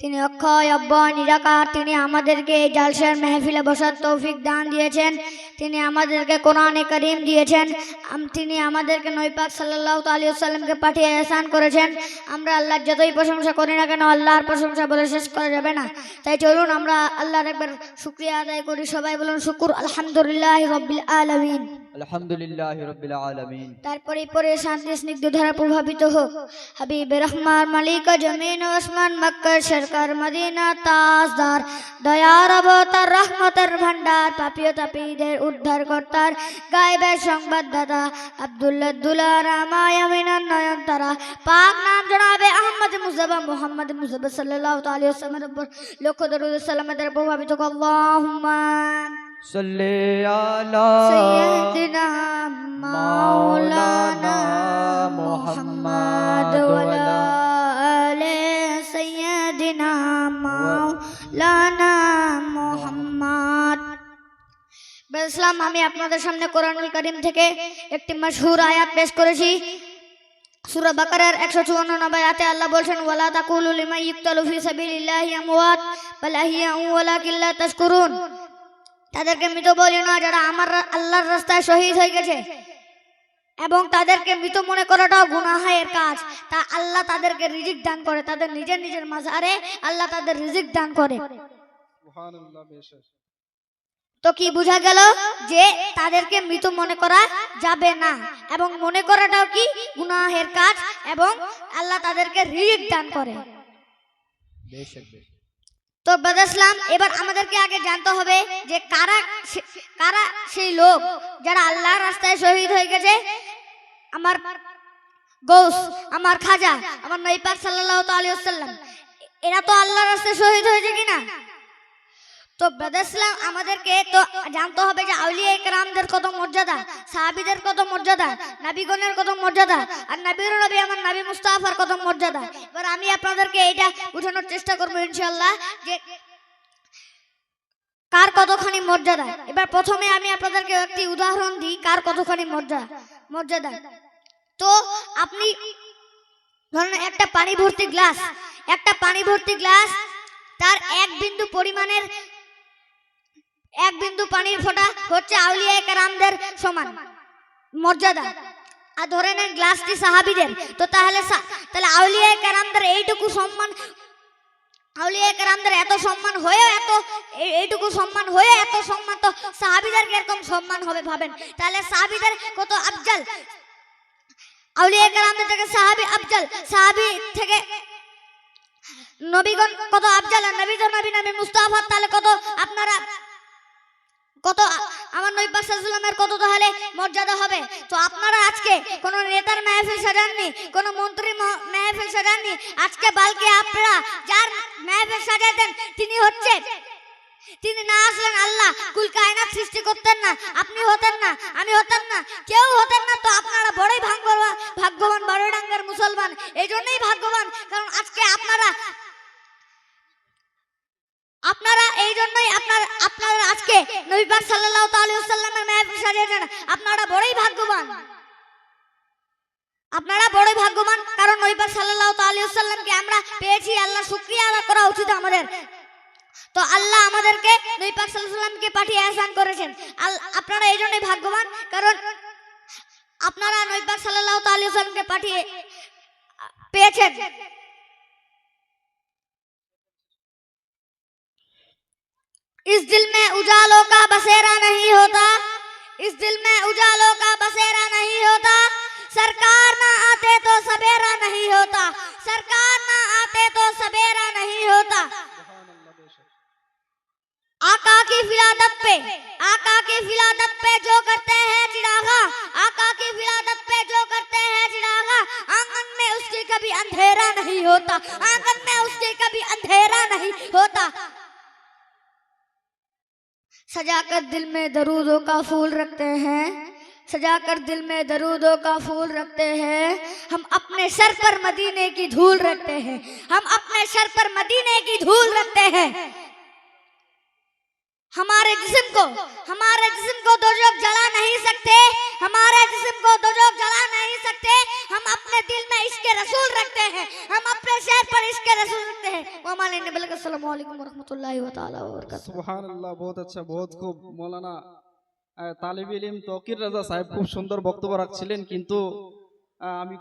তিনি অক্ষয় অব্যয় নিরাকার তিনি আমাদেরকে এই জালসার মেহফিলে বসার তৌফিক দান দিয়েছেন। তিনি আমাদেরকে কোরআনে করিম দিয়েছেন। তিনি আমাদেরকে নৈপাক সাল্লাহ আলী সাল্লামকে পাঠিয়ে এহসান করেছেন। আমরা আল্লাহর যতই প্রশংসা করি না কেন আল্লাহর প্রশংসা বলে শেষ করা যাবে না। তাই চলুন আমরা আল্লাহর একবার শুক্রিয়া আদায় করি। সবাই বলুন শুকুর আলহামদুলিল্লাহ রব্বিল আলমিন। আলহামদুলিল্লাহ রবিল আলমিন। তারপরে পরে শান্তি স্নিগ্ধ ধারা প্রভাবিত হোক। হাবিব রহমান মালিক জমিন মক্কার সরকার মদিনা তাজদার দয়ার অবতার রহমতের ভান্ডার পাপিও তাপিদের উদ্ধার কর্তার গায়েবের সংবাদদাতা আব্দুল্লাহ দুলা রামায় আমিনার নয়ন তারা পাক নাম জনাবে আহমদ মুজাবা মোহাম্মদ মুজাবা সাল্লাল্লাহু তাআলা ওয়াসাল্লামের উপর লক্ষ দরুদ সালামের প্রভাবিত হোক আল্লাহুম্মা সাল্লি আলা سيدنا مولانا محمد وعلى ইসলাম আমি আপনাদের সামনে কোরআনুল করিম থেকে একটি মশহুর আয়াত পেশ করেছি। সূরা বাকারার 154 নম্বর আয়াতে আল্লাহ বলছেন, ওয়ালা তাকুলু লিমান ইকতালু ফি সাবিলিল্লাহি আমওয়াত বাল আহইয়াউ তাদেরকে মৃত বলি না, যারা আমার আল্লাহর রাস্তায় শহীদ হয়ে গেছে। এবং তাদেরকে মৃত মনে করাটাও গুনাহের কাজ। তা আল্লাহ তাদেরকে রিজিক দান করে, তাদের নিজের নিজের মাঝারে আল্লাহ তাদের রিজিক দান করে। তো কি বোঝা গেল যে তাদেরকে মৃত মনে করা যাবে না? এবং মনে করাটাও কি গুনাহের কাজ এবং আল্লাহ তাদেরকে রিজিক দান করে? তো বাদাসলাম এবার আমাদেরকে আগে জানতে হবে যে কারা কারা সেই লোক যারা আল্লাহর রাস্তায় শহীদ হয়ে গেছে? আমার গৌস, আমার খাজা, আমার নৈপাক সাল্লাহ আলিয়াল্লাম এরা তো আল্লাহর রাস্তায় শহীদ হয়েছে কিনা? তো বাদাসলাম আমাদেরকে তো জানতে হবে যে আউলিয়া একরামদের কত মর্যাদা, সাহাবিদের কত মর্যাদা, নাবিগণের কত মর্যাদা, আর নাবির নবী আমার নাবি মুস্তাফার কত মর্যাদা। এবার আমি আপনাদেরকে এটা বোঝানোর চেষ্টা করব ইনশাল্লাহ যে কার কতখানি মর্যাদা। এবার প্রথমে আমি আপনাদেরকে একটি উদাহরণ দিই, কার কতখানি মর্যাদা মর্যাদা। তো আপনি ধরুন একটা পানি ভর্তি গ্লাস, একটা পানি ভর্তি গ্লাস তার এক বিন্দু পরিমাণের এক বিন্দু পানির ফোঁটা হচ্ছে আউলিয়া কারামদের সমান, মর্যাদা। আর ধরে নেন গ্লাসটি সাহাবিদের, তো তাহলে তাহলে আউলিয়া কারামদের এইটুকু সম্মান, আউলিয়া কারামদের এত সম্মান হয়েও এত এইটুকু সম্মান হয়ে এত সম্মান, তো সাহাবিদের কীরকম সম্মান হবে ভাবেন? তাহলে সাহাবিদের কত আফজাল? আউলিয়া কারামদের থেকে সাহাবি আফজাল, সাহাবি থেকে নবীগণ কত আফজাল নবী তো নবী নবী মুস্তাফা তাহলে কত আপনারা কত আমার নবী পাক সাল্লামের কত তাহলে মর্যাদা হবে? তো আপনারা আজকে কোন নেতার মেহফিল সাজাননি, কোন মন্ত্রী মহ- মেহফিল সাজাননি, আজকে বালকে আপনারা যার মেহফিল সাজাতেন তিনি হচ্ছে, তিনি না আসলেন আল্লাহ, কুল কায়নাত সৃষ্টি করতেন না, আপনি হতেন না, আমি হতেন না, কেউ হতেন না, তো আপনারা বড়ই ভাগ্যবান ভাগ্যবান বারোডাঙ্গার মুসলমান এই জন্যই ভাগ্যবান, কারণ আজকে আপনারা আপনারা জন্যই আপনার, আপনারা আজকে নবী পাক সাল্লাল্লাহু তাআলা সাল্লামের মেহফিল সাজিয়েছেন আপনারা বড়ই ভাগ্যবান। আপনারা বড়ই ভাগ্যবান, কারণ নবী পাক সাল্লাল্লাহু তাআলা সাল্লামকে আমরা পেয়েছি। আল্লাহ শুকরিয়া আদায় করা উচিত আমাদের। তো আল্লাহ আমাদেরকে নবী পাক সাল্লাল্লাহু সাল্লামকে পাঠিয়ে আহসান করেছেন। আপনারা এই জন্যই ভাগ্যবান, কারণ আপনারা নবী পাক সাল্লাল্লাহু তাআলা সাল্লামকে পাঠিয়ে পেয়েছেন। इस दिल में उजालों का बसेरा नहीं होता। इस दिल में उजालों का बसेरा नहीं होता। सरकार ना आते तो सवेरा नहीं होता। सरकार ना आते तो सवेरा नहीं होता। आका की फिलादत पे, आका की फिलादत पे जो करते हैं चिड़ागा। आका की फिलादत पे जो करते हैं चिड़ागा। आँगन में उसके कभी अंधेरा नहीं होता। आँगन में उसके कभी अंधेरा नहीं होता। सजाकर दिल में दरूदों का फूल रखते हैं। सजाकर दिल में दरूदों का फूल रखते हैं। हम अपने सर पर मदीने की धूल रखते हैं। हम अपने सर पर मदीने की धूल रखते हैं। हमारे जिस्म को, हमारे जिस्म को दो जला नहीं सकते। हमारे जिस्म को दोजख আসসালামু আলাইকুম রহমতুল্লাহ তাআলা বারাকাতুহু। সুবহানাল্লাহ, বহুত আচ্ছা বহুত খুব মৌলানা তালিব ইলম তকির রাজা সাহেব খুব সুন্দর বক্তব্য রাখছিলেন, কিন্তু আমি